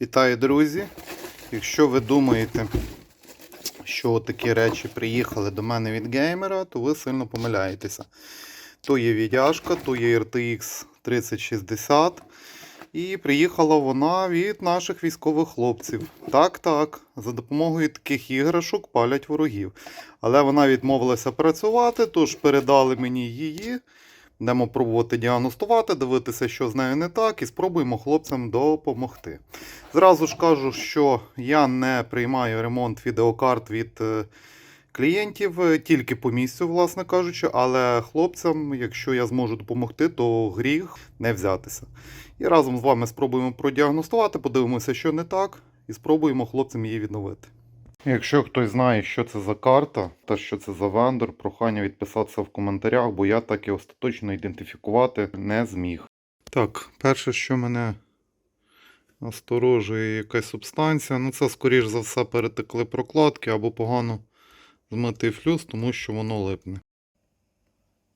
Вітаю, друзі! Якщо ви думаєте, що такі речі приїхали до мене від геймера, то ви сильно помиляєтеся. То є відяжка, то є RTX 3060. І приїхала вона від наших військових хлопців. Так, так, за допомогою таких іграшок палять ворогів. Але вона відмовилася працювати, тож передали мені її. Будемо пробувати діагностувати, дивитися, що з нею не так, і спробуємо хлопцям допомогти. Зразу ж кажу, що я не приймаю ремонт відеокарт від е, клієнтів е, тільки по місцю, власне кажучи, але хлопцям, якщо я зможу допомогти, то гріх не взятися. І разом з вами спробуємо продіагностувати, подивимося, що не так, і спробуємо хлопцям її відновити. Якщо хтось знає, що це за карта та що це за вендор, прохання відписатися в коментарях, бо я так і остаточно ідентифікувати не зміг. Так, перше, що мене насторожує якась субстанція, ну це, скоріш за все, перетекли прокладки або погано змитий флюс, тому що воно липне.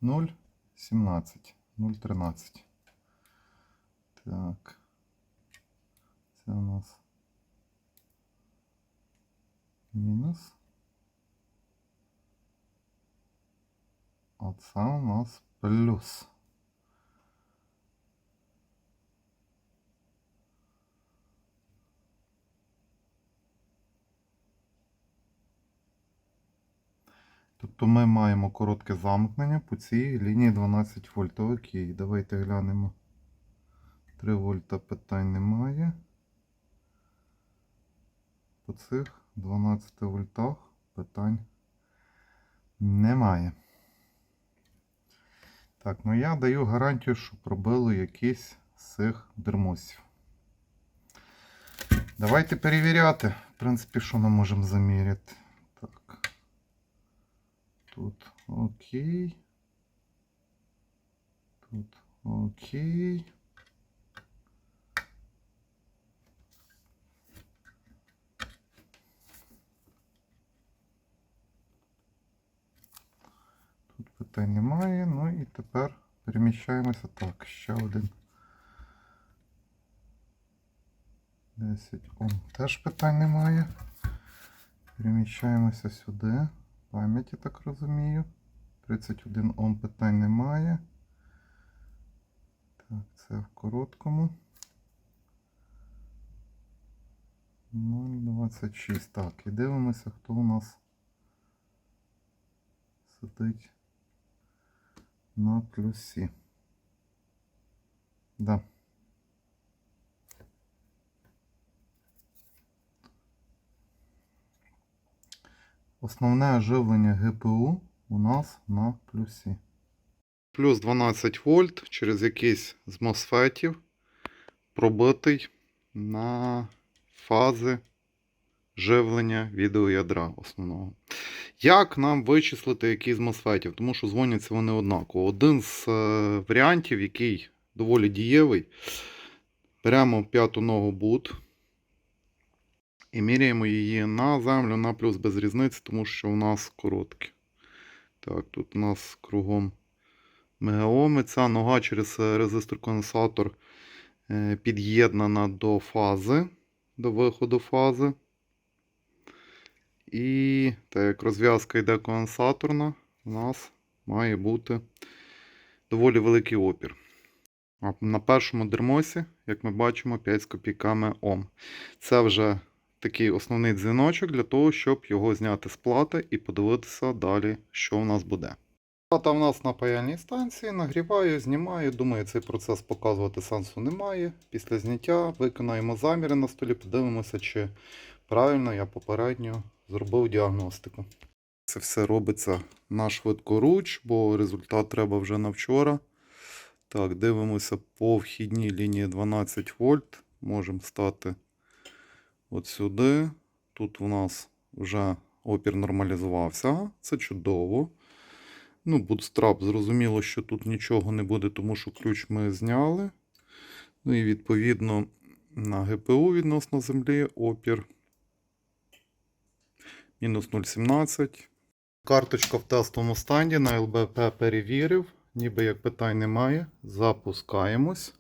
0,17, 0,13. Так. Це у нас мінус. А це у нас плюс. Тобто ми маємо коротке замкнення по цій лінії 12 вольт. Окей, давайте глянемо. 3 вольта питань немає. По цих 12 вольтах питань немає. Так, ну я даю гарантію, що пробили якийсь з цих дермосів. Давайте перевіряти. В принципі, що ми можемо заміряти. Так. Тут окей. Тут окей. Тут питань немає. Ну і тепер переміщаємося. Так, ще один. 10 Ом. Теж питань немає. Переміщаємося сюди. Пам'яті, так розумію. 31 Ом питань немає. Так, це в короткому. 0,26. Так, і дивимося, хто у нас сидить на плюсі. Да. Основне оживлення ГПУ у нас на плюсі. Плюс 12 вольт через якийсь з мосфетів пробитий на фази живлення відеоядра основного. Як нам вичислити який з мосфетів? Тому що дзвоняться вони однаково. Один з е, варіантів, який доволі дієвий, беремо п'яту ногу бут і міряємо її на землю, на плюс без різниці, тому що у нас короткі. Так, тут у нас кругом мегаоми. Ця нога через е, резистор-конденсатор е, під'єднана до фази, до виходу фази. І так як розв'язка йде конденсаторна, у нас має бути доволі великий опір. А на першому дермосі, як ми бачимо, 5 з копійками Ом. Це вже такий основний дзвіночок для того, щоб його зняти з плати і подивитися далі, що у нас буде. Плата в нас на паяльній станції, нагріваю, знімаю. Думаю, цей процес показувати сенсу немає. Після зняття виконаємо заміри на столі, подивимося, чи правильно я попередньо зробив діагностику. Це все робиться на швидкоруч, бо результат треба вже на вчора. Так, дивимося по вхідній лінії 12 вольт. Можемо стати от сюди. Тут у нас вже опір нормалізувався. Це чудово. Ну, бутстрап, зрозуміло, що тут нічого не буде, тому що ключ ми зняли. Ну і відповідно на ГПУ відносно землі опір мінус 0,17. Карточка в тестовому стані на ЛБП перевірив, ніби як питань немає. Запускаємось.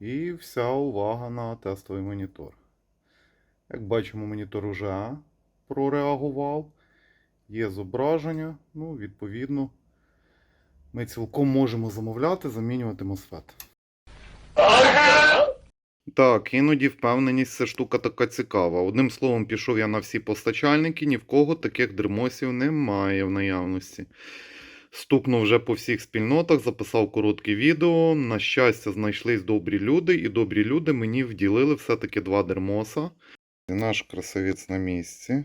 І вся увага на тестовий монітор. Як бачимо, монітор уже прореагував. Є зображення. Ну, відповідно, ми цілком можемо замовляти, замінювати MOSFET. Так, іноді впевненість це штука така цікава. Одним словом, пішов я на всі постачальники, ні в кого таких дермосів немає в наявності. Стукнув вже по всіх спільнотах, записав коротке відео. На щастя, знайшлись добрі люди, і добрі люди мені вділили все-таки два дермоса. Наш красавець на місці.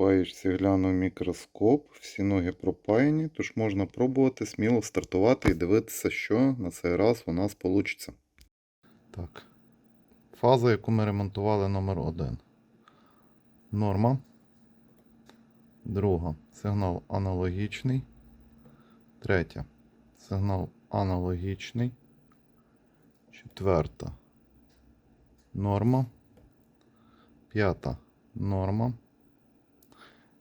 Попаєшся, глянув мікроскоп, всі ноги пропаяні, тож можна пробувати сміло стартувати і дивитися, що на цей раз у нас вийде. Так. Фаза, яку ми ремонтували номер 1. Норма. Друга. Сигнал аналогічний. Третя. Сигнал аналогічний. Четверта. Норма. П'ята. Норма.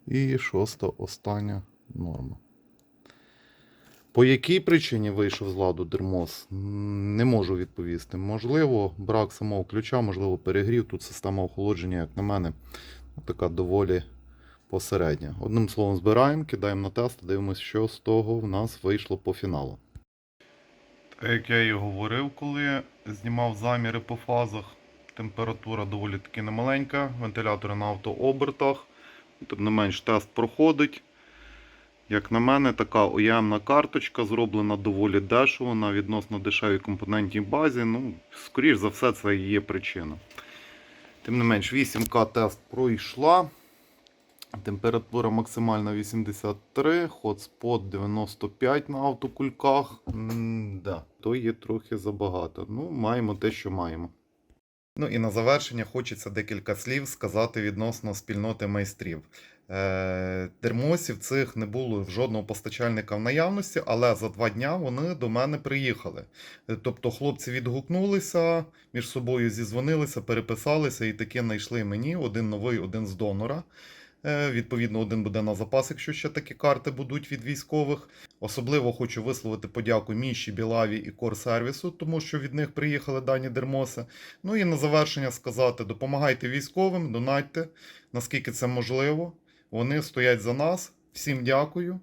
І шоста остання норма. По якій причині вийшов з ладу дермоз, не можу відповісти. Можливо, брак самого ключа, можливо, перегрів. Тут система охолодження, як на мене, така доволі посередня. Одним словом, збираємо, кидаємо на тест, дивимося, що з того в нас вийшло по фіналу. Так як я і говорив, коли знімав заміри по фазах, температура доволі таки немаленька, вентилятори на автообертах. Тим не менш, тест проходить. Як на мене, така уємна карточка зроблена доволі дешево на відносно дешевій компонентній базі. Ну, скоріш за все, це і є причина. Тим не менш, 8К тест пройшла. Температура максимальна 83, хотспот 95 на автокульках. М-да, то є трохи забагато. Ну, маємо те, що маємо. Ну і на завершення хочеться декілька слів сказати відносно спільноти майстрів. Е, Дермосів цих не було в жодного постачальника в наявності, але за два дня вони до мене приїхали. Е, Тобто хлопці відгукнулися, між собою зізвонилися, переписалися і таки знайшли мені один новий, один з донора. Е, Відповідно, один буде на запас, якщо ще такі карти будуть від військових. Особливо хочу висловити подяку Міші, Білаві і Корсервісу, тому що від них приїхали дані дермоси. Ну і на завершення сказати: допомагайте військовим, донатьте, наскільки це можливо. Вони стоять за нас. Всім дякую